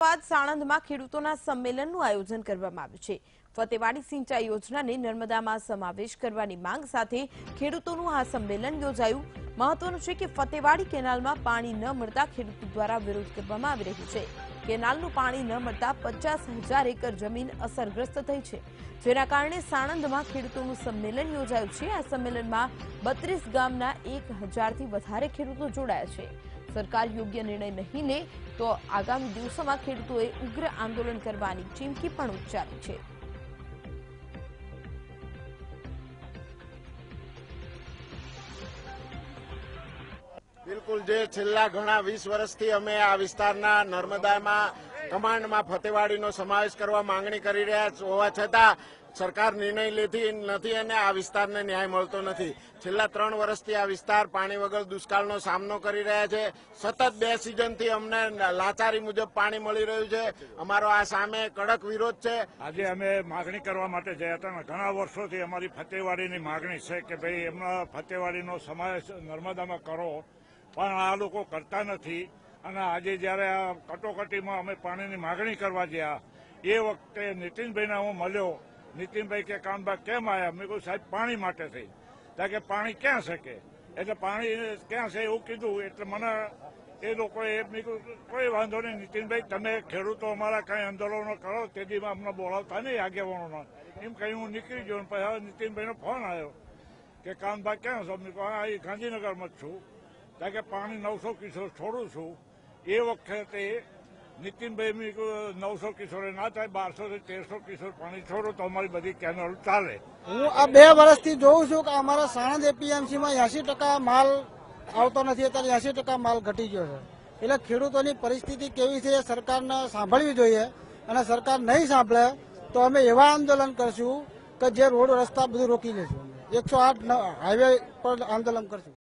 બાદ સાણંદમાં ખેડૂતોના સંમેલનનું આયોજન કરવામાં આવ્યું છે. ફતેવાડી સિંચાઈ યોજનાને નર્મદામાં સમાવેશ કરવાની માંગ સાથે ખેડૂતોનું આ સંમેલન યોજાયું. મહત્વનું છે કે ફતેવાડી કેનાલમાં પાણી ન મળતા ખેડૂતો દ્વારા વિરોધ કરવામાં આવી રહ્યો છે. કેનાલનું પાણી ન મળતા પચાસ હજાર એકર જમીન અસરગ્રસ્ત થઈ છે. જેના કારણે સાણંદમાં ખેડૂતોનું સંમેલન યોજાયું છે. આ સંમેલનમાં બત્રીસ ગામના એક હજારથી વધારે ખેડૂતો જોડાયા છે. સરકાર યોગ્ય નિર્ણય નહીં લે, તો આગામી દિવસોમાં ખેડૂતોએ ઉગ્ર આંદોલન કરવાની ચીમકી પણ ઉચ્ચારી છે. બિલકુલ, જે છેલ્લા ઘણા વીસ વર્ષથી અમે આ વિસ્તારના નર્મદામાં કમાન્ડમાં ફતેવાડીનો સમાવેશ કરવા માંગણી કરી રહ્યા હોવા છતાં સરકાર નિર્ણય લેતી નથી અને આ વિસ્તારને ન્યાય મળતો નથી. છેલ્લા ત્રણ વર્ષથી આ વિસ્તાર પાણી વગર દુષ્કાળનો સામનો કરી રહ્યા છે. સતત બે સિઝનથી અમને લાચારી મુજબ પાણી મળી રહ્યું છે. અમારો આ સામે કડક વિરોધ છે. આજે અમે માગણી કરવા માટે જયા હતા ઘણા વર્ષોથી અમારી ફતેવાડીની માગણી છે કે ભાઈ એમના ફતેવાડીનો સમાવેશ નર્મદામાં કરો. પણ આ લોકો કરતા નથી. અને આજે જ્યારે આ કટોકટીમાં અમે પાણીની માગણી કરવા ગયા, એ વખતે નીતિનભાઈને હું મળ્યો નીતિનભાઈ કે કાનબા કેમ આવ્યા મેં કહ્યું સાહેબ, પાણી માટે થઈ કારણ કે, પાણી ક્યાં છે એટલે પાણી ક્યાં છે એવું કીધું. એટલે મને એ લોકોએ મેં કીધું, કોઈ વાંધો નહીં, નીતિનભાઈ, તમે ખેડૂતો અમારા કઈ આંદોલનો કરો તેદીમાં અમને બોલાવતા નહીં આગેવાનો એમ કહી હું નીકળી ગયો પછી હવે નીતિનભાઈનો ફોન આવ્યો કે કાનભાઈ ક્યાં છો? મેં કહું હા, એ ગાંધીનગરમાં જ છું. કારણ કે, પાણી નવસો કિશોર છોડું છું. એ વખતે નીતિનભાઈ, મેં નવસો કિશોરે ના થાય, બારસો થી તેરસો કિશોર પાણી છોડો તો અમારી બધી કેનલ ચાલે. હું આ બે વર્ષથી જોઉં છું કે અમારા સાણંદ એપીએમસીમાં એસી ટકા માલ આવતો નથી, અત્યારે એસી ટકા માલ ઘટી ગયો છે. એટલે ખેડૂતોની પરિસ્થિતિ કેવી છે સરકારને સાંભળવી જોઈએ અને સરકાર નહીં સાંભળે તો અમે એવા આંદોલન કરશું કે જે રોડ રસ્તા બધું રોકી લેશું. એકસો આઠ હાઈવે પર આંદોલન કરશું.